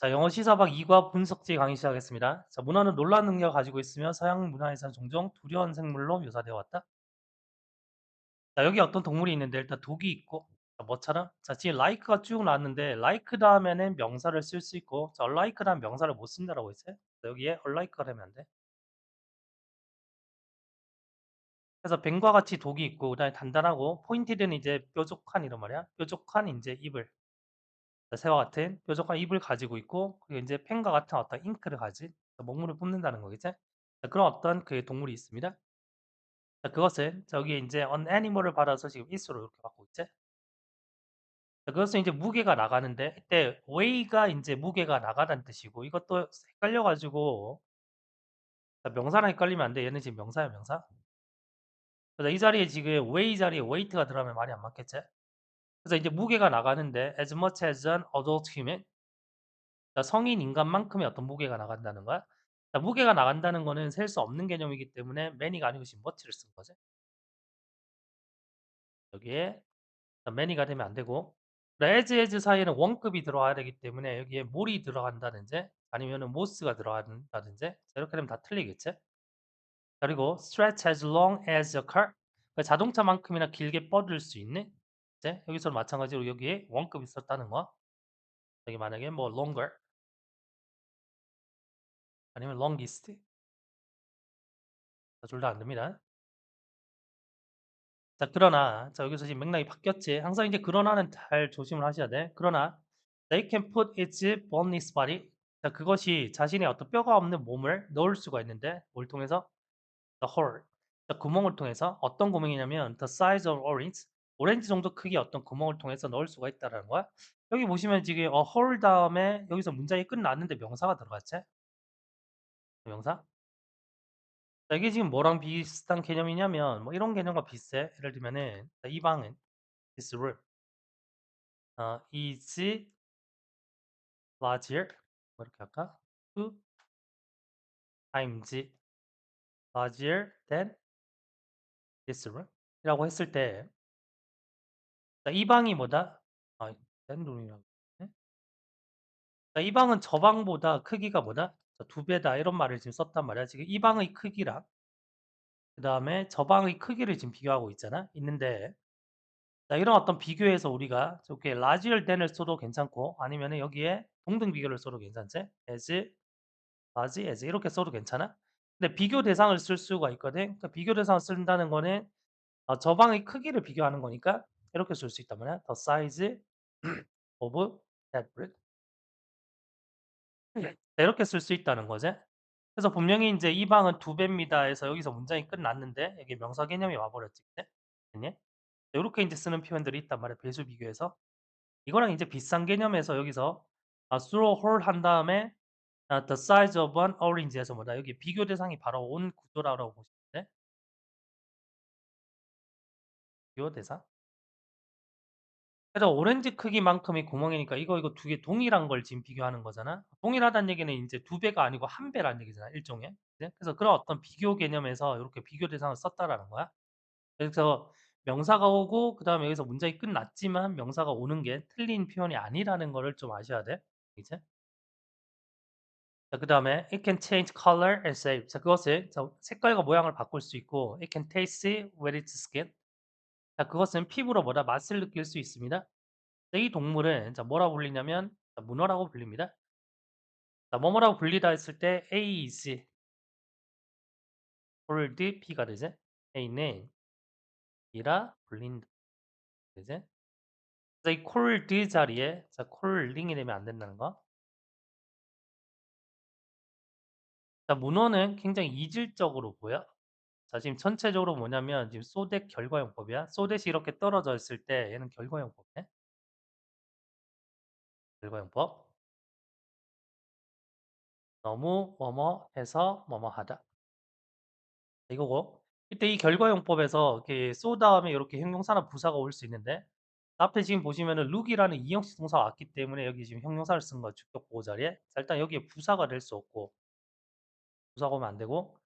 자, 영어 시사박 2과 분석지 강의 시작하겠습니다. 자, 문어는 놀라운 능력을 가지고 있으며 서양 문화에서는 종종 두려운 생물로 묘사되어 왔다. 자, 여기 어떤 동물이 있는데 일단 독이 있고 자, 뭐처럼? 자, 지금 like가 쭉 나왔는데 like 다음에는 명사를 쓸 수 있고 자, unlike 다음 명사를 못 쓴다라고 했어요. 자, 여기에 unlike가 되면 안 돼. 그래서 뱀과 같이 독이 있고 그다음에 단단하고 포인티드는 이제 뾰족한 이런 말이야. 뾰족한 이제 입을 자, 새와 같은 뾰족한 입을 가지고 있고 그리고 이제 펜과 같은 어떤 잉크를 가진 자, 먹물을 뿜는다는 거겠지? 자, 그런 어떤 그 동물이 있습니다. 자, 그것은 저기 이제 on animal을 받아서 지금 is로 이렇게 갖고 있지? 자, 그것은 이제 무게가 나가는데 이때 weigh가 이제 무게가 나가다는 뜻이고 이것도 헷갈려 가지고 자, 명사랑 헷갈리면 안 돼. 얘는 지금 명사야, 명사. 그래서 이 자리에 지금 weigh 자리에 weight가 들어가면 말이 안 맞겠지? 그래서 이제 무게가 나가는데 as much as an adult human 자, 성인 인간만큼의 어떤 무게가 나간다는 거야. 자, 무게가 나간다는 거는 셀 수 없는 개념이기 때문에 many가 아니고 지금 much를 쓴 거지. 여기에 자, many가 되면 안 되고 as as 사이에는 원급이 들어가야 되기 때문에 여기에 more이 들어간다든지 아니면은 more가 들어간다든지 자, 이렇게 되면 다 틀리겠지. 그리고 stretch as long as a car 그러니까 자동차만큼이나 길게 뻗을 수 있는 이제 여기서 마찬가지로 여기에 원급이 있었다는 거. 여기 만약에 뭐 longer 아니면 longest 둘 다 안 됩니다. 자, 그러나 자, 여기서 지금 맥락이 바뀌었지. 항상 이제 그러나는 잘 조심을 하셔야 돼. 그러나 they can put its boneless body 자, 그것이 자신의 어떤 뼈가 없는 몸을 넣을 수가 있는데 뭘 통해서? the hole 자, 구멍을 통해서 어떤 구멍이냐면 the size of orange 오렌지 정도 크기 어떤 구멍을 통해서 넣을 수가 있다라는 거야. 여기 보시면 지금 a hole 다음에 여기서 문장이 끝났는데 명사가 들어갔지? 명사? 자, 이게 지금 뭐랑 비슷한 개념이냐면 뭐 이런 개념과 비슷해. 예를 들면은 자, 이 방은 this room 어, is larger 뭐 이렇게 할까? two times larger than this room 이라고 했을 때 자, 이 방이 뭐다? 아, room이라고 했네. 자, 이 방은 저 방보다 크기가 뭐다? 자, 두 배다 이런 말을 지금 썼단 말이야. 지금 이 방의 크기랑 그 다음에 저 방의 크기를 지금 비교하고 있잖아. 있는데 자, 이런 어떤 비교에서 우리가 이렇게 larger than을 써도 괜찮고 아니면 여기에 동등 비교를 써도 괜찮지? as, large, as 이렇게 써도 괜찮아? 근데 비교 대상을 쓸 수가 있거든. 그러니까 비교 대상을 쓴다는 거는 어, 저 방의 크기를 비교하는 거니까 이렇게 쓸수 말이야. The size of that bread. 자, 이렇게 쓸 수 있다는 거지. 그래서 분명히 이제 이 방은 두 배입니다 해서 여기서 문장이 끝났는데 여기 명사 개념이 와버렸지. 그치? 이렇게 이제 쓰는 표현들이 있단 말이야. 배수 비교해서. 이거랑 이제 비슷한 개념에서 여기서 아, through a hole 한 다음에 아, the size of an orange에서 뭐다 여기 비교 대상이 바로 온 구조라고 보시면 돼. 비교 대상. 그래서 오렌지 크기만큼이 구멍이니까 이거 이거 두개 동일한 걸 지금 비교하는 거잖아. 동일하다는 얘기는 이제 두 배가 아니고 한 배라는 얘기잖아. 일종의. 네? 그래서 그런 어떤 비교 개념에서 이렇게 비교 대상을 썼다라는 거야. 그래서 명사가 오고 그다음에 여기서 문장이 끝났지만 명사가 오는 게 틀린 표현이 아니라는 거를 좀 아셔야 돼. 이제. 자, 그다음에 it can change color and shape. 자, 그것을 자, 색깔과 모양을 바꿀 수 있고 it can taste with its skin. 자, 그것은 피부로 뭐다 맛을 느낄 수 있습니다. 자, 이 동물은 자, 뭐라고 불리냐면 자, 문어라고 불립니다. 자, 뭐뭐라고 불리다 했을 때 A is called P가 되지. A는 이라 불린다. 되지. 자, 이 called 자리에 자, calling이 되면 안 된다는 거. 자, 문어는 굉장히 이질적으로 보여. 자, 지금 전체적으로 뭐냐면 지금 소댓 결과용법이야. 소댓이 이렇게 떨어져 있을 때 얘는 결과용법이네. 결과용법. 너무 뭐뭐 해서 뭐뭐 하다. 이거고. 이때 이 결과용법에서 쏘 다음에 이렇게 형용사나 부사가 올 수 있는데 앞에 지금 보시면은 look이라는 이형식 동사가 왔기 때문에 여기 지금 형용사를 쓴 거야. 주격 보호 자리에. 자, 일단 여기에 부사가 될 수 없고 부사가 오면 안 되고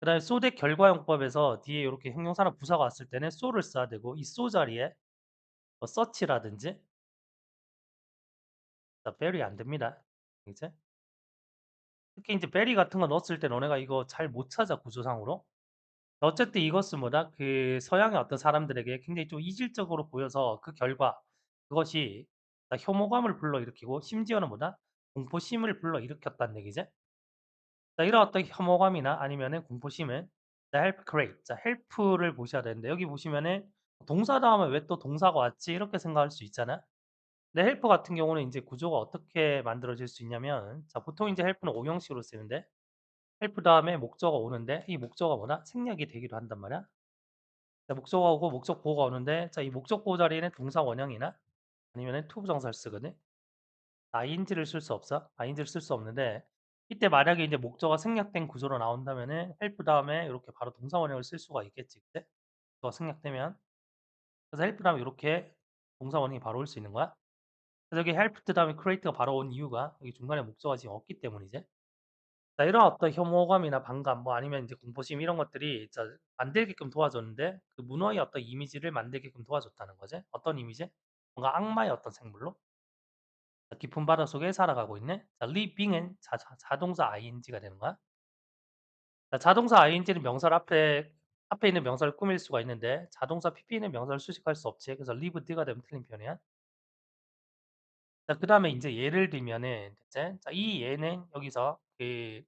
그다음에 소댓 결과용법에서 뒤에 이렇게 형용사나 부사가 왔을 때는 so를 써야 되고 이 so 자리에 뭐 자, very 안 됩니다. 이제. 특히 인제 베리 같은 거 넣었을 때 너네가 이거 잘 못 찾아 구조상으로. 어쨌든 이것은 뭐다? 그 서양의 어떤 사람들에게 굉장히 좀 이질적으로 보여서 그 결과 그것이 아 혐오감을 불러일으키고 심지어는 뭐다? 공포심을 불러일으켰다는 얘기지. 자 이런 어떤 혐오감이나 아니면은 공포심을 자 help create 자 help를 보셔야 되는데 여기 보시면은 '동사 다음에 왜 또 동사가 왔지?' 이렇게 생각할 수 있잖아. 근데 help 같은 경우는 인제 구조가 어떻게 만들어질 수 있냐면 자 보통 인제 help는 5 형식으로 쓰는데 help 다음에 목적어가 오는데 이 목적어가 뭐다? 생략이 되기도 한단 말이야. 자 목적어가 오고 목적 보호가 오는데 자 이 목적 보호 자리에는 동사 원형이나 아니면은 to 부정사를 쓰거든. ing를 쓸 수 없어. ing를 쓸 수 없는데 이때 만약에 인제 목적어가 생략된 구조로 나온다면은 help 다음에 요렇게 바로 동사 원형을 쓸 수가 있겠지 그때? 어 생략되면. 그래서 help 다음에 요렇게 동사 원형이 바로 올 수 있는 거야. 그래서 여기 helped 다음에 create가 바로 온 이유가 여기 중간에 목적어가 지금 없기 때문이지. 자 이런 어떤 혐오감이나 반감 뭐 아니면 인제 공포심 이런 것들이 자 만들게끔 도와줬는데 그 문어의 어떤 이미지를 만들게끔 도와줬다는 거지. 어떤 이미지? 뭔가 악마의 어떤 생물로. 자 깊은 바다 속에 살아가고 있는 자 living은 자자 자 동사 ing가 되는 거야. 자 자동사 ing는 명사를 앞에 앞에 있는 명사를 꾸밀 수가 있는데 자동사 pp는 명사를 수식할 수 없지. 그래서 lived가 되면 틀린 표현이야. 자 그다음에 인제 예를 들면은 이제 자 이 예는 여기서 그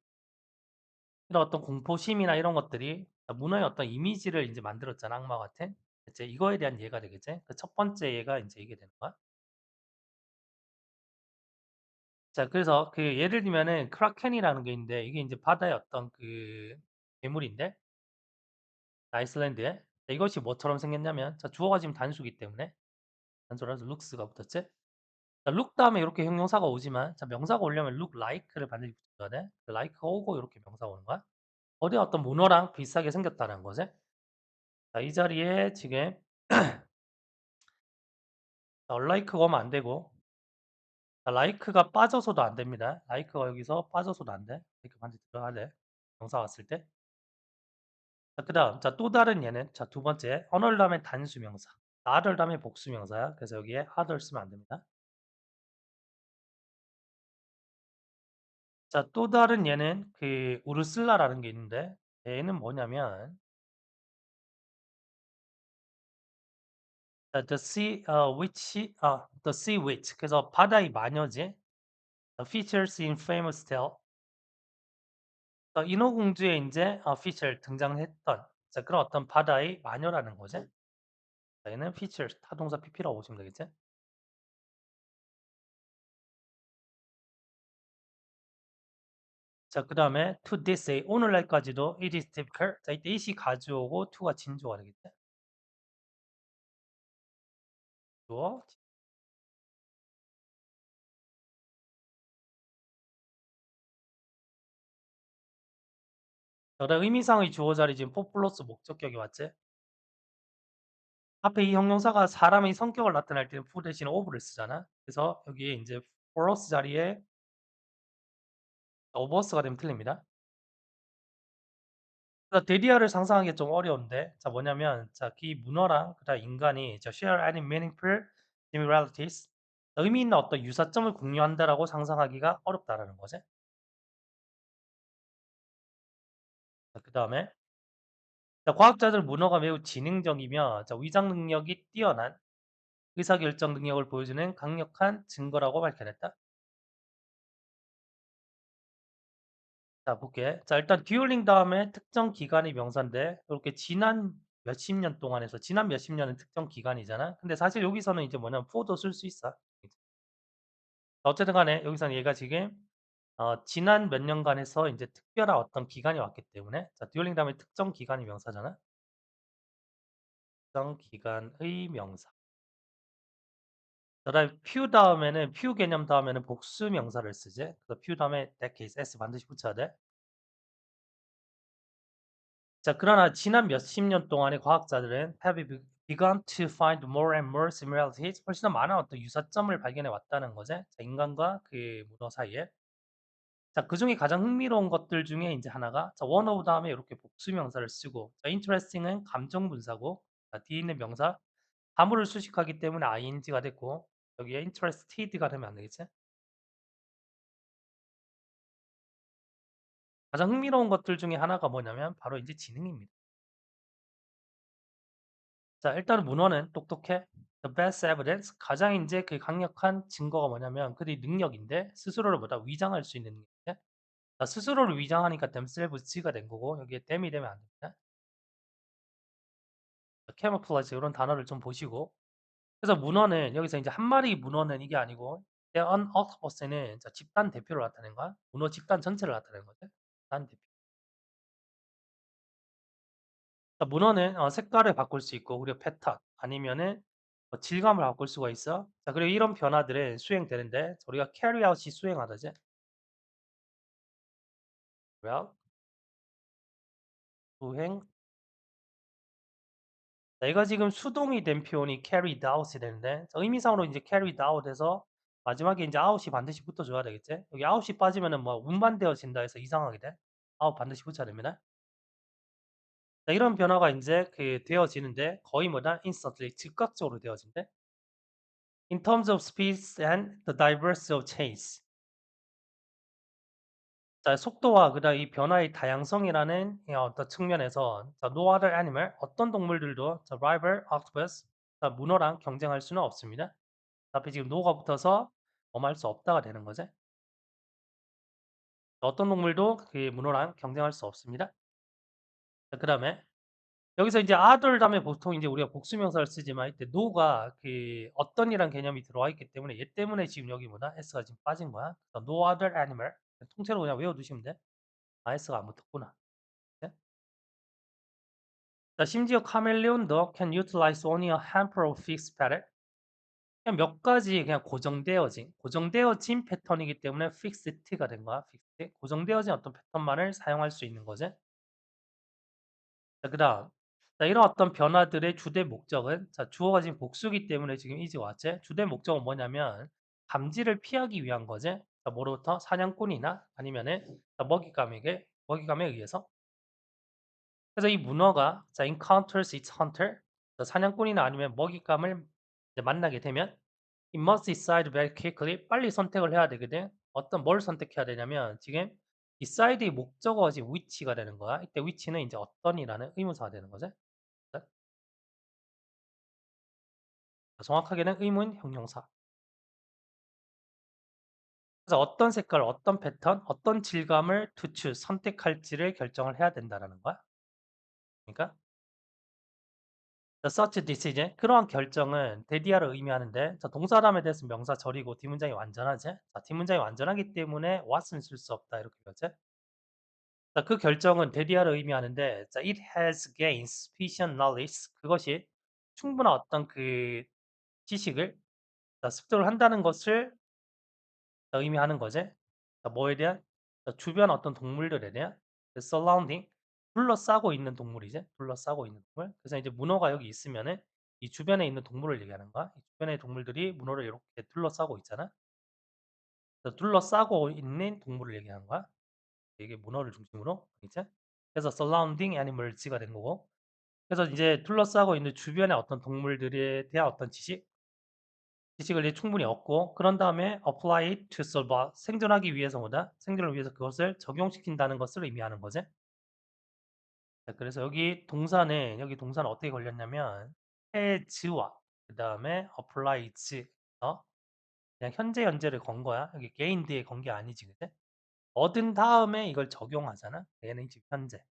이런 어떤 공포심이나 이런 것들이 아 문어의 어떤 이미지를 인제 만들었잖아 악마 같은. 이제 이거에 대한 예가 되겠지. 그 첫 번째 예가 인제 이게 되는 거야. 자 그래서 그 예를 들면은 크라켄이라는 게 있는데 이게 인제 바다의 어떤 그 괴물인데 아이슬란드에 자 이것이 뭐처럼 생겼냐면 자 주어가 지금 단수이기 때문에 단수라서 looks가 붙었지. 자 look 다음에 요렇게 형용사가 오지만 자 명사가 오려면 look like를 반드시 붙여줘야 돼. like가 오고 요렇게 명사가 오는 거야. 어디 어떤 문어랑 비슷하게 생겼다는 거지. 자 이 자리에 지금 자 unlike가 오면 안 되고 자 like가 빠져서도 안 됩니다. like가 여기서 빠져서도 안 돼. 이렇게 반드시 들어가야 돼, 명사 왔을 때. 자 그 다음 자 또 다른 예는 자 두 번째 언어를 다음에 단수 명사, other 다음에 복수 명사야. 그래서 여기에 other 쓰면 안 됩니다. 자 또 다른 예는 그 우르슬라라는 게 있는데 얘는 뭐냐면 자 the sea 어 witch 어 the sea witch 그래서 바다의 마녀지. The features in famous tale. 어 인어공주에 인제 어 feature 등장했던 자 그런 어떤 바다의 마녀라는 거지. 자 얘는 features 타동사 pp라고 보시면 되겠지. 자 그 다음에 to this day 오늘날까지도 it is typical 자 이때 it이 가주어고 to가 진주어가 되겠지. 그다음 의미상의 주어 자리 지금 for 플러스 목적격이 왔지. 앞에 이 형용사가 사람의 성격을 나타낼 때는 for 대신에 of를 쓰잖아. 그래서 여기에 인제 플러스 자리에 overs가 되면 틀립니다. 그래서 데리아를 상상하기가 좀 어려운데 자 뭐냐면 자이 문어랑 그다음 인간이 자 share any meaningful similarities 의미 있는 어떤 유사점을 공유한다라고 상상하기가 어렵다라는 거지. 자 그다음에 자 과학자들 문어가 매우 지능적이며 자 위장 능력이 뛰어난 의사결정 능력을 보여주는 강력한 증거라고 밝혀냈다. 자 볼게. 자 일단 듀얼링 다음에 특정 기간의 명사인데 요렇게 지난 몇십 년 동안 해서 지난 몇십 년은 특정 기간이잖아. 근데 사실 여기서는 이제 뭐냐면 for도 쓸 수 있어. 어쨌든 간에 여기서는 얘가 지금 어 지난 몇 년간 해서 인제 특별한 어떤 기간이 왔기 때문에 자 듀얼링 다음에 특정 기간의 명사잖아. 특정 기간의 명사. 그다음에 few 다음에는 few 개념 다음에는 복수 명사를 쓰지. 그래서 few 다음에 decades s 반드시 붙여야 돼. 자 그러나 지난 몇십 년 동안의 과학자들은 have be begun to find more and more similarities 훨씬 더 많은 어떤 유사점을 발견해 왔다는 거지. 자 인간과 그 문어 사이에. 자 그 중에 가장 흥미로운 것들 중에 인제 하나가 자 one of 다음에 요렇게 복수 명사를 쓰고 자 interesting은 감정 분사고 자 뒤에 있는 명사 사물을 수식하기 때문에 ing가 됐고 여기에 interested가 되면 안 되겠지? 가장 흥미로운 것들 중에 하나가 뭐냐면 바로 이제 지능입니다. 자, 일단은 문헌은 똑똑해. The best evidence 가장 이제 그 강력한 증거가 뭐냐면 그들이 능력인데 스스로를 보다 위장할 수 있는 능력인데 자, 스스로를 위장하니까 themselves가 된 거고 여기에 them이 되면 안 됩니다. camouflage 이런 단어를 좀 보시고 그래서 문헌은 여기서 이제 한 마리 문헌은 이게 아니고 octopus는 자, 집단 대표를 나타낸 거야. 문어 집단 전체를 나타내는 거죠. 집단 대표. 자, 문헌은 어, 색깔을 바꿀 수 있고 그리고 패턴 아니면은 뭐 질감을 바꿀 수가 있어. 자, 그리고 이런 변화들은 수행되는데 우리가 carry out이 수행하다지. carry 수행. 자, 이거 지금 수동이 된 표현이 carried out이 되는데 자, 의미상으로 이제 carried out에서 마지막에 이제 out이 반드시 붙어줘야 되겠지. 여기 out이 빠지면은 뭐 운반 되어진다 해서 이상하게 돼. out 반드시 붙여야 됩니다. 자, 이런 변화가 이제 그 되어지는데 거의 뭐다 instantly 즉각적으로 되어진대. In terms of speed and the diversity of chase. 자, 속도와 그다음 이 변화의 다양성이라는 이 어떤 측면에서 자, no other animal 어떤 동물들도 자, rival octopus 자, 문어랑 경쟁할 수는 없습니다. 앞에 지금 no가 붙어서 뭐할 수 없다가 되는 거죠. 어떤 동물도 그 문어랑 경쟁할 수 없습니다. 자, 그다음에 여기서 이제 other 다음에 보통 이제 우리가 복수명사를 쓰지만 이때 no가 그 어떤이란 개념이 들어와 있기 때문에 얘 때문에 지금 여기 뭐다 s가 지금 빠진 거야. no other animal 통째로 그냥 외워두시면 돼. 아 s가 안 붙었구나. 네? 자, 심지어 카멜레온도 can utilize only a handful of fixed pattern. 그냥 몇 가지 그냥 고정되어진 고정되어진 패턴이기 때문에 fixed가 된 거야. fixed. 고정되어진 어떤 패턴만을 사용할 수 있는 거지. 자, 그다음 자, 이런 어떤 변화들의 주된 목적은 자, 주어가 지금 복수기 때문에 지금 이제 왔지. 주된 목적은 뭐냐면 감지를 피하기 위한 거지. 자, 뭐로부터 사냥꾼이나 아니면은 자, 먹잇감에게 먹잇감에 의해서 그래서 이 문어가 자, encounters its hunter 자, 사냥꾼이나 아니면 먹잇감을 만나게 되면 it must decide very quickly 빨리 선택을 해야 되거든. 어떤 뭘 선택해야 되냐면 지금 decide의 목적어가 지금 which가 되는 거야. 이때 which는 이제 어떤이라는 의문사가 되는. 네? 정확하게는 의문 형용사. 어떤 색깔, 어떤 패턴, 어떤 질감을 choose 선택할지를 결정을 해야 된다라는 거야. 그러니까 The such decision 그러한 결정은 데디아를 의미하는데 자, 동사람에 대해서 명사 절이고 뒷문장이 완전하지? 자, 뒷문장이 완전하기 때문에 what은 쓸 수 없다 이렇게 되지? 자, 그 결정은 데디아를 의미하는데 자, it has gained sufficient knowledge 그것이 충분한 어떤 그 지식을 자, 습득을 한다는 것을 자, 의미하는 거지. 자, 뭐에 대한 자, 주변 어떤 동물들에 대한 the surrounding 둘러싸고 있는 동물이지. 둘러싸고 있는 동물. 그래서 이제 문어가 여기 있으면은 이 주변에 있는 동물을 얘기하는 거야. 이 주변의 동물들이 문어를 이렇게 둘러싸고 있잖아. 둘러싸고 있는 동물을 얘기하는 거야. 이게 문어를 중심으로 이제 그래서 surrounding animals가 된 거고. 그래서 이제 둘러싸고 있는 주변의 어떤 동물들에 대한 어떤 지식, 지식을 충분히 얻고 그런 다음에 apply to survive 생존하기 위해서 뭐다? 생존을 위해서 그것을 적용시킨다는 것을 의미하는 거지. 자, 그래서 여기 동사는 여기 동사는 어떻게 걸렸냐면 has와 그 다음에 applies 어? 그냥 현재 연재를 건 거야. 여기 gained에 건 게 아니지, 그제? 얻은 다음에 이걸 적용하잖아. 얘는 지금 현재.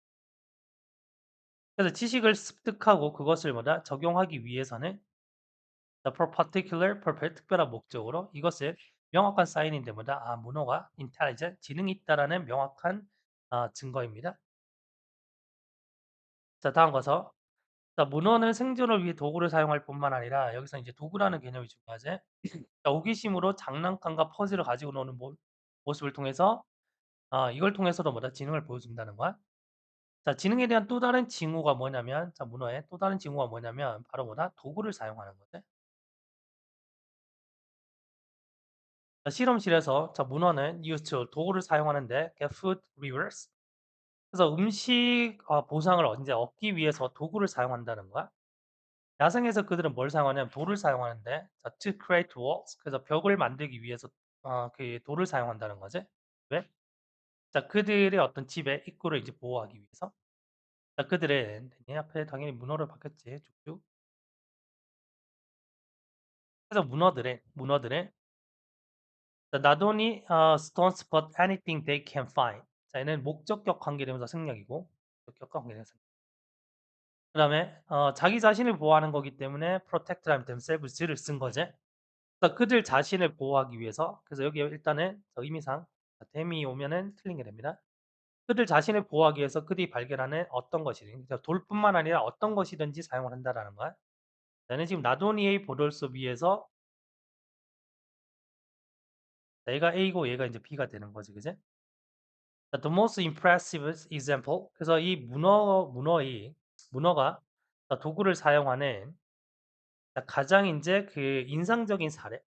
그래서 지식을 습득하고 그것을 뭐다 적용하기 위해서는 the for particular purpose 특별한 목적으로 이것을 명확한 사인인데 뭐다 아 문어가 intelligent 지능이 있다라는 명확한 아, 증거입니다. 자 다음 가서 자, 문어는 생존을 위해 도구를 사용할 뿐만 아니라 여기서 이제 도구라는 개념이 중요하지. 자, 호기심으로 장난감과 퍼즐을 가지고 노는 모, 모습을 통해서 아, 이걸 통해서도 뭐다 지능을 보여준다는 거야. 자, 지능에 대한 또 다른 징후가 뭐냐면 자, 문어의 또 다른 징후가 뭐냐면 바로 뭐다 도구를 사용하는 거지. 자, 실험실에서 자, 문어는 used to 도구를 사용하는데 get food reverse 그래서 음식 어, 보상을 언제 얻기 위해서 도구를 사용한다는 거야. 야생에서 그들은 뭘 사용하냐면 돌을 사용하는데 자, to create walls 그래서 벽을 만들기 위해서 어, 그 돌을 사용한다는 거지. 왜? 자 그들의 어떤 집의 입구를 이제 보호하기 위해서. 자 그들은 내 앞에 당연히 문어를 박혔지 쭉쭉. 그래서 문어들의 문어들의 자 not only 어 stones but anything they can find. 자 얘는 목적격 관계대명사 생략이고 목적격 관계대명사. 그다음에 어 자기 자신을 보호하는 거기 때문에 protect라는 themselves를 쓴 거지. 그들 자신을 보호하기 위해서 그래서 여기 일단은 저 의미상 them이 오면은 틀린 게 됩니다. 그들 자신을 보호하기 위해서 그들이 발견하는 어떤 것이든 돌뿐만 아니라 어떤 것이든지 사용을 한다라는 거야. 얘는 지금 only의 보돌서 위에서 얘가 A고 얘가 이제 B가 되는 거지, 그지? The most impressive example. 그래서 이 문어 문어의 문어가 도구를 사용하는 가장 인제 그 인상적인 사례.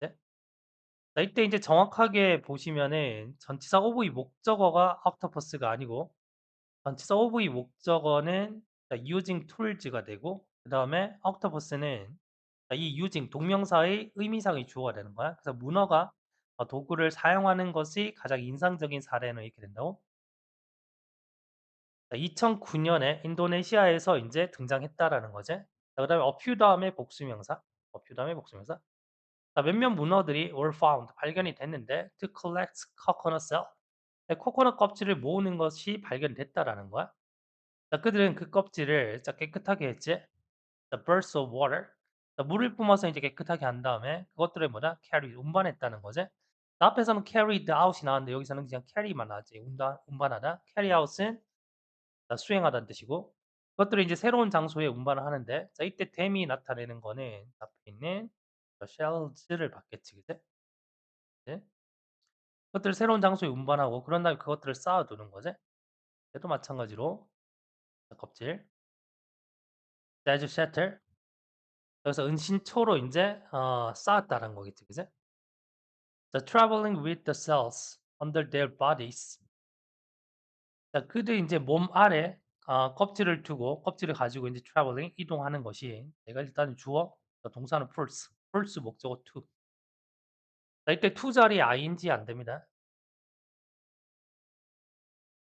네. 자 이때 인제 정확하게 보시면은 전치사 of의 목적어가 octopus가 아니고 전치사 of의 목적어는 자 using tools가 되고 그 다음에 octopus는 자이 using 동명사의 의미상의 주어가 되는 거야. 그래서 문어가 어 도구를 사용하는 것이 가장 인상적인 사례는 이렇게 된다고. 자 2009년에 인도네시아에서 인제 등장했다라는 거지. 자 그다음에 a few 다음에 복수명사, a few 다음에 복수명사. 자 몇몇 문어들이 were found 발견이 됐는데 to collect coconut shell. 네, 코코넛 껍질을 모으는 것이 발견됐다라는 거야. 자 그들은 그 껍질을 자 깨끗하게 했지. The bursts of water. 자 물을 뿜어서 이제 깨끗하게 한 다음에 그것들을 뭐냐? carry 운반했다는 거지. 자 앞에서는 carried out이 나왔는데 여기서는 그냥 carry만 나왔지. 운반 운반하다. carry out은 자 수행하다는 뜻이고 그것들을 이제 새로운 장소에 운반을 하는데 자 이때 댐이 나타내는 거는 앞에 있는 자 shells를 받겠지. 그지? 네. 그것들을 새로운 장소에 운반하고 그런 다음에 그것들을 쌓아 두는 거지. 얘도 마찬가지로 자 껍질. as shatter. 여기서 은신초로 인제 어 쌓았다라는 거겠지. 그지? 자 traveling with the cells under their bodies. 자 그들이 인제 몸 아래 어 껍질을 두고 껍질을 가지고 인제 travelling 이동하는 것이 얘가 일단은 주어 자 동사는 pulse, pulse 목적어 to. 자 이때 to 자리에 ing 안 됩니다.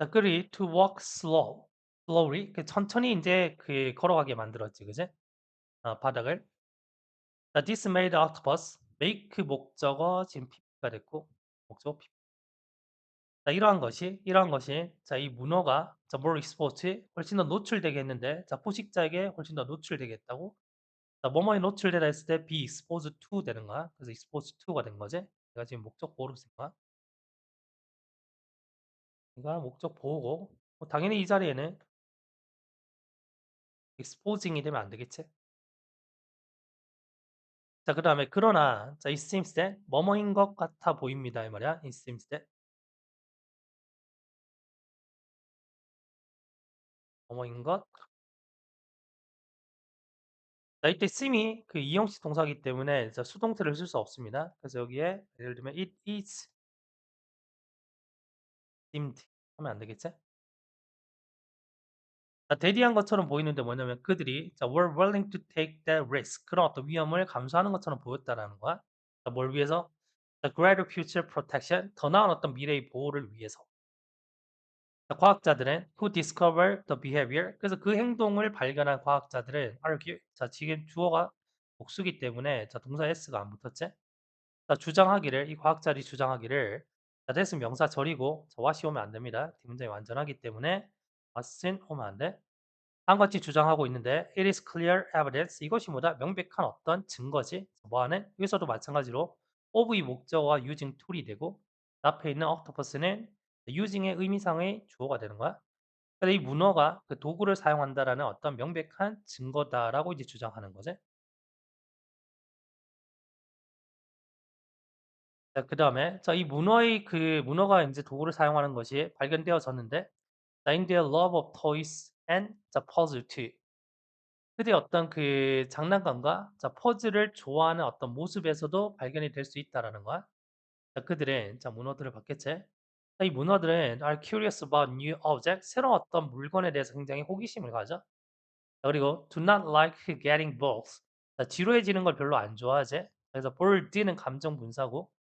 자 그들이 to walk slow, slowly 그 천천히 인제 그 걸어가게 만들었지. 그지? 어 바닥을. 자 this made octopus make 목적어 지금 pp가 됐고 목적어 pp. 자 이러한 것이 이러한 것이 자 이 문어가 자 more exposed에 훨씬 더 노출되게 했는데 자 포식자에게 훨씬 더 노출되게 했다고. 자 뭐뭐에 노출되다 했을 때 be exposed to 되는 거야. 그래서 exposed to가 된 거지. 내가 지금 목적 보호로 쓴 거야. 그러니까 목적 보호고 뭐 당연히 이 자리에는 exposing이 되면 안 되겠지. 자 그 다음에 그러나 자 it seems that 뭐뭐인 것 같아 보입니다 이 말이야. it seems that 뭐뭐인 것 자 이때 seem이 그 이형식 동사이기 때문에 자 수동태를 쓸 수 없습니다. 그래서 여기에 예를 들면 it is seemed 하면 안 되겠지? 자 대리한 것처럼 보이는데 뭐냐면 그들이 자 were willing to take that risk 그런 어떤 위험을 감수하는 것처럼 보였다라는 거야. 자 뭘 위해서? The greater future protection 더 나은 어떤 미래의 보호를 위해서. 자 과학자들은 who discover the behavior 그래서 그 행동을 발견한 과학자들은 argue 자 지금 주어가 복수기 때문에 자 동사 s가 안 붙었지? 자 주장하기를 이 과학자들이 주장하기를 자 됐으면 명사 절이고 자 what이 오면 안 됩니다. 뒷문장이 완전하기 때문에 what은 오면 안 돼. 다음과 같이 주장하고 있는데 it is clear evidence 이것이 뭐다? 명백한 어떤 증거지. 뭐하는? 여기서도 마찬가지로 of의 목적어가 using tool이 되고 앞에 있는 octopus는 using의 의미상의 주어가 되는 거야. 근데 이 문어가 그 도구를 사용한다라는 어떤 명백한 증거다라고 이제 주장하는 거지. 자 그 다음에 자 이 문어의 그 문어가 인제 도구를 사용하는 것이 발견되어졌는데 in their love of toys and the puzzle too. 그들의 어떤 그 장난감과 자 퍼즐을 좋아하는 어떤 모습에서도 발견이 될 수 있다라는 거야. 자 그들은 자 문어들을 봤겠지. 자 이 문어들은 are curious about new objects 새로운 어떤 물건에 대해서 굉장히 호기심을 가져. 자 그리고 do not like getting balls. 자 지루해지는 걸 별로 안 좋아하지. 그래서 bored는 감정 분사고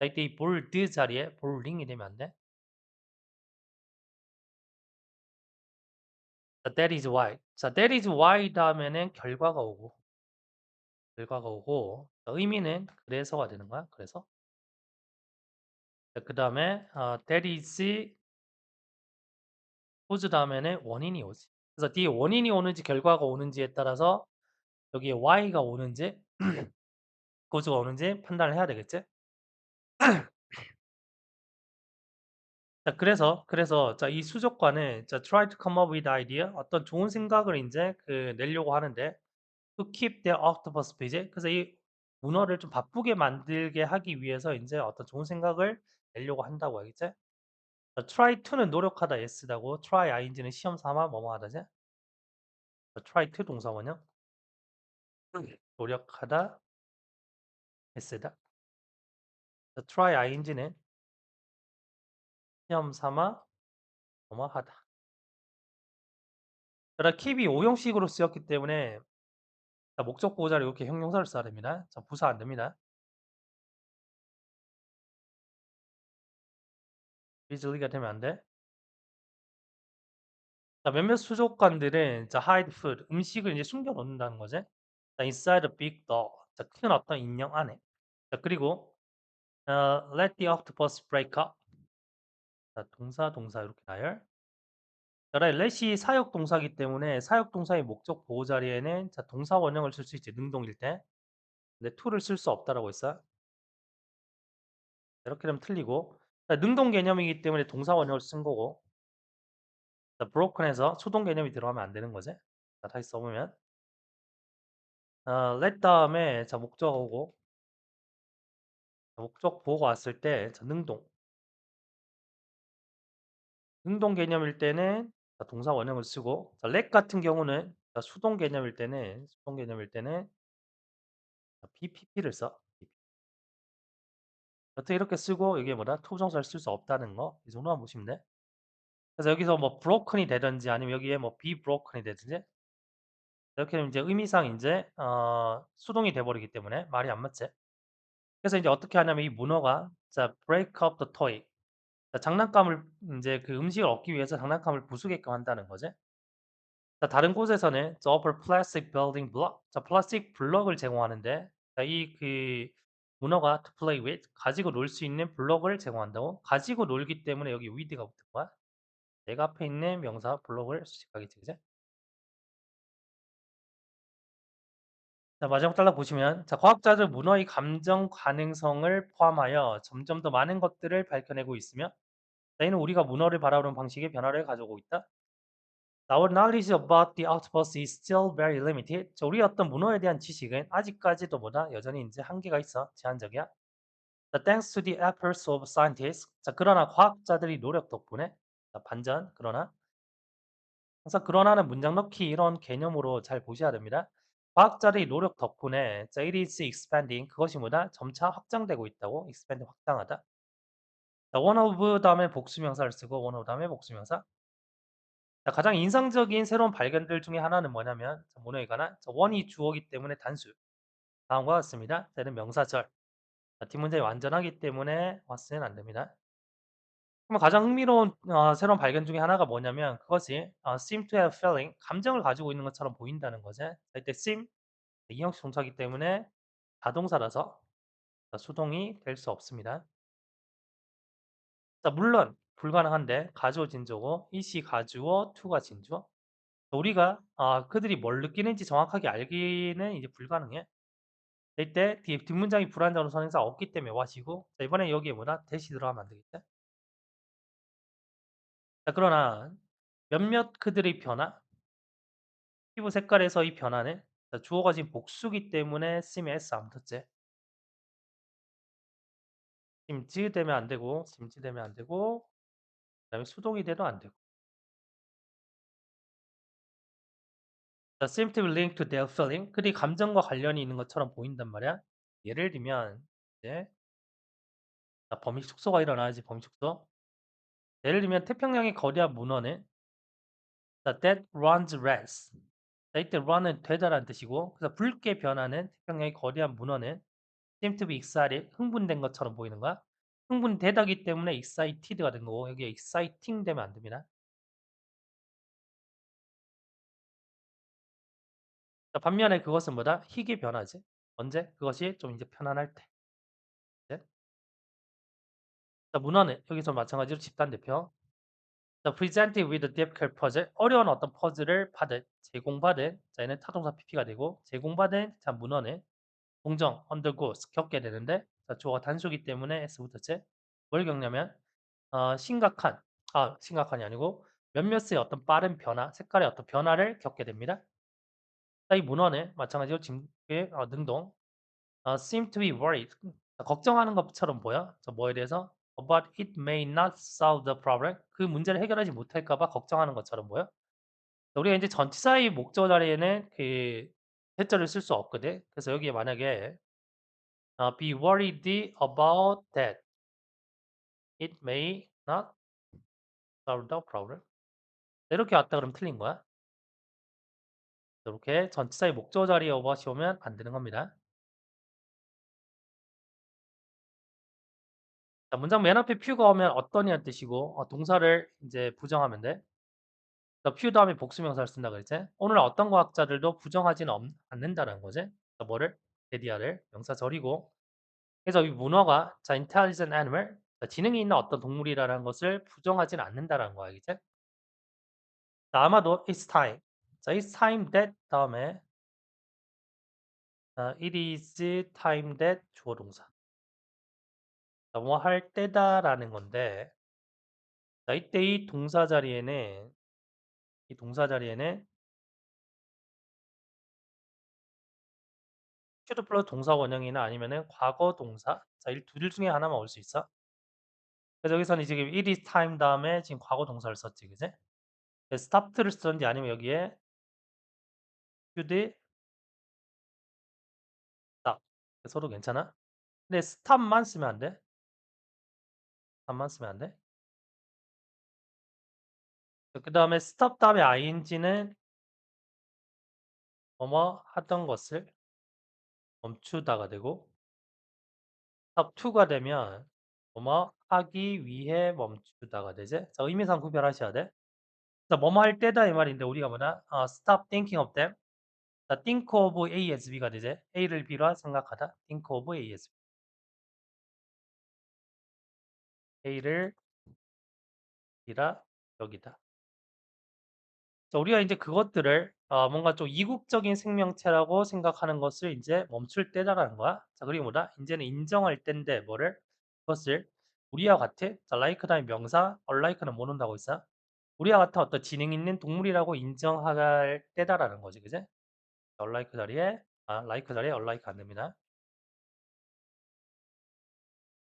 자 이때 이 bored 자리에 boring이 되면 안 돼. 자, that is why. 자, that is why 다음에는 결과가 오고, 결과가 오고, 자, 의미는 그래서가 되는 거야. 그래서. 그 다음에 어, that is cause 다음에는 원인이 오지. 그래서 뒤에 원인이 오는지 결과가 오는지에 따라서 여기에 why가 오는지 cause가 오는지 판단을 해야 되겠지. 자, 그래서 그래서 자, 이 수족관은 자, try to come up with idea 어떤 좋은 생각을 이제 그 내려고 하는데 to keep their octopus busy. 그래서 이 문어를 좀 바쁘게 만들게 하기 위해서 이제 어떤 좋은 생각을 내려고 한다고 알겠지? 자, try to는 노력하다 s다고 try ing는 시험 삼아 뭐뭐 하다지? 자, try to 동사원형 노력하다 s다. 자, try ing는 시험 삼아 뭐뭐 하다. 그러나 keep이 오형식으로 쓰였기 때문에 자, 목적 보호자를 이렇게 형용사를 써야 됩니다. 자, 부사 안 됩니다. easily가 되면 안 돼. 자, 몇몇 수족관들은 자, hide food 음식을 이제 숨겨 놓는다는 거지. 자, inside a big doll. 자, 큰 어떤 인형 안에. 자, 그리고 어, let the octopus break up. 자, 동사 동사 이렇게 나열. 자, let이 사역 동사기 때문에 사역 동사의 목적 보호 자리에는 자, 동사 원형을 쓸 수 있지. 능동일 때. 근데 to를 쓸 수 없다라고 했어. 이렇게 되면 틀리고. 자, 능동 개념이기 때문에 동사 원형을 쓴 거고. 자, broken에서 수동 개념이 들어가면 안 되는 거지. 자, 다시 써보면 어, let 다음에 자, 목적어고 목적 보호가 왔을 때 자, 능동 능동 개념일 때는 자, 동사 원형을 쓰고 자, let 같은 경우는 자, 수동 개념일 때는 수동 개념일 때는 자, BPP를 써. 어떻게 이렇게 쓰고 이게 뭐다? 투부정사를 쓸 수 없다는 거. 이 정도만 보시면 돼. 그래서 여기서 뭐 broken이 되든지 아니면 여기에 뭐 be broken이 되든지 이렇게 되면 이제 의미상 이제 어, 수동이 돼 버리기 때문에 말이 안 맞지. 그래서 이제 어떻게 하냐면 이 문어가 자, break up the toy. 자, 장난감을 이제 그 음식을 얻기 위해서 장난감을 부수게끔 한다는 거지. 자, 다른 곳에서는 to offer plastic building block. 자, 플라스틱 블럭을 제공하는데 자, 이 그 문어가 to play with 가지고 놀 수 있는 블럭을 제공한다고. 가지고 놀기 때문에 여기 with가 붙은 거야. 내가 앞에 있는 명사 블럭을 수식하겠지, 그지? 자, 마지막 달락 보시면 자, 과학자들 문어의 감정 가능성을 포함하여 점점 더 많은 것들을 밝혀내고 있으며 자, 이는 우리가 문어를 바라보는 방식의 변화를 가져오고 있다. Our knowledge about the octopus is still very limited. 자, 우리 어떤 문어에 대한 지식은 아직까지도 보다 여전히 이제 한계가 있어 제한적이야. 자, thanks to the efforts of scientists. 자, 그러나 과학자들이 노력 덕분에 자, 반전 그러나 항상 그러나는 문장 넣기 이런 개념으로 잘 보셔야 됩니다. 과학자들의 노력 덕분에 자, it is expanding 그것이 뭐다 점차 확장되고 있다고 expand 확장하다. 자, one of 다음에 복수명사를 쓰고 one of 다음에 복수명사. 자, 가장 인상적인 새로운 발견들 중에 하나는 뭐냐면 자, 문어에 관한 자, 원이 주어기 때문에 단수 다음과 같습니다. 때는 명사절 자, 뒷문장이 완전하기 때문에 왔으면 안 됩니다. 그럼 가장 흥미로운 어, 새로운 발견 중에 하나가 뭐냐면 그것이 어, seem to have feeling 감정을 가지고 있는 것처럼 보인다는 거죠. 자, 이때 seem 이형식 동사기 때문에 자동사라서 자, 수동이 될 수 없습니다. 자, 물론 불가능한데 가주어 진주고 이시 가주어 투가 진주어 우리가 아, 그들이 뭘 느끼는지 정확하게 알기는 이제 불가능해. 이때 뒤, 뒷문장이 불안정한 선행사 없기 때문에 와시고 자, 이번에 여기에 뭐다 대시 들어가면 안 되겠다. 자, 그러나 몇몇 그들의 변화 피부 색깔에서의 변화는 자, 주어가 지금 복수기 때문에 sim에 s 안 붙었지. sim지 되면 안 되고 sim지 되면 안 되고 그다음에 수동이 돼도 안 되고 자, seem to be linked to their feeling. 그들이 감정과 관련이 있는 것처럼 보인단 말이야. 예를 들면 이제 자, 범위 축소가 일어나야지 범위 축소. 예를 들면 태평양의 거대한 문어는 자, that runs rest. 자, 이때 run은 되다라는 뜻이고 그래서 붉게 변하는 태평양의 거대한 문어는 seem to be excited. 흥분된 것처럼 보이는 거야. 흥분되다기 때문에 excited가 된 거고 여기 exciting 되면 안 됩니다. 자 반면에 그것은 뭐다? 희귀 변화지. 언제? 그것이 좀 이제 편안할 때. 자 문헌은 여기서 마찬가지로 집단 대표. 자 presented with a difficult puzzle 어려운 어떤 퍼즐을 받은, 제공받은 자 얘는 타동사 pp가 되고 제공받은 자 문헌은 동정 undergoes 겪게 되는데 자 주어가 단수이기 때문에 s 붙었지. 뭘 겪냐면 어 심각한 아 심각한이 아니고 몇몇의 어떤 빠른 변화, 색깔의 어떤 변화를 겪게 됩니다. 자 이 문헌은 마찬가지로 지금 어 능동 어 seem to be worried 걱정하는 것처럼 보여. 저 뭐에 대해서? But it may not solve the problem. 그 문제를 해결하지 못할까 봐 걱정하는 것처럼 보여. 우리가 인제 전치사의 목적어 자리에는 그 대절을 쓸 수 없거든. 그래서 여기에 만약에 어 be worried about that it may not solve the problem. 이렇게 왔다 그러면 틀린 거야. 요렇게 전치사의 목적어 자리에 over이 오면 안 되는 겁니다. 자 문장 맨 앞에 few가 오면 어떠냐는 뜻이고 어 동사를 인제 부정하면 돼. 자 few 다음에 복수명사를 쓴다 그랬지. 오늘 어떤 과학자들도 부정하지는 없 않는다라는 거지. 자 뭐를? 데디아를 명사 절이고 그래서 이 문어가 자 intelligent animal 자 지능이 있는 어떤 동물이라는 것을 부정하지는 않는다라는 거야. 알겠지? 자 아마도 it's time. 자 it's time that 다음에 어 it is time that 주어 동사. 자뭐할 때다라는 건데 자 이때 이 동사 자리에는 이 동사 자리에는 should 플러스 동사 원형이나 아니면은 과거 동사 자이둘 중에 하나만 올 수 있어. 그래서 여기서는 지금 it is time 다음에 지금 과거 동사를 썼지. 그지? 그래서 stopped를 쓰든지 아니면 여기에 should stop 써도 괜찮아? 근데 stop만 쓰면 안 돼. Stop만 쓰면 안 돼. 그 다음에 stop 다음에 ing는 뭐뭐 하던 것을 멈추다가 되고 stop to가 되면 뭐뭐 하기 위해 멈추다가 되지. 자 의미상 구별하셔야 돼. 자 뭐뭐 할 때다 이 말인데 우리가 뭐냐? 어 stop thinking of them. 자 think of A as B가 되지. A를 B로 생각하다. think of A as B. A를 B라 여기다. 자 우리가 인제 그것들을 어 뭔가 좀 이국적인 생명체라고 생각하는 것을 인제 멈출 때다라는 거야. 자 그리고 뭐다? 인제는 인정할 땐데 뭐를? 그것을 우리와 같은 자 like 다음에 명사 unlike는 못 온다고 했어. 우리와 같은 어떤 지능 있는 동물이라고 인정할 때다라는 거지. 그지? unlike 자리에 아 like 자리에 unlike 안 됩니다.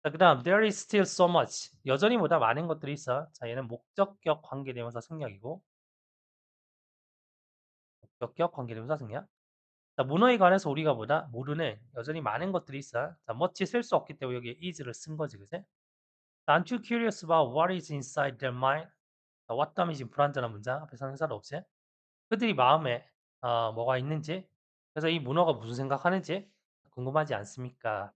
자 그다음 there is still so much 여전히 보다 많은 것들이 있어. 자 얘는 목적격 관계대명사 생략이고 목적격 관계대명사 생략. 자 문어에 관해서 우리가 보다 모르는 여전히 많은 것들이 있어. 자 much 쓸수 없기 때문에 여기에 is를 쓴 거지. 그지? Aren't you curious about what is inside their mind? 자 what 다음에 지금 불완전한 문장 앞에 상사도 없이 그들이 마음에 어 뭐가 있는지 그래서 이 문어가 무슨 생각하는지 궁금하지 않습니까?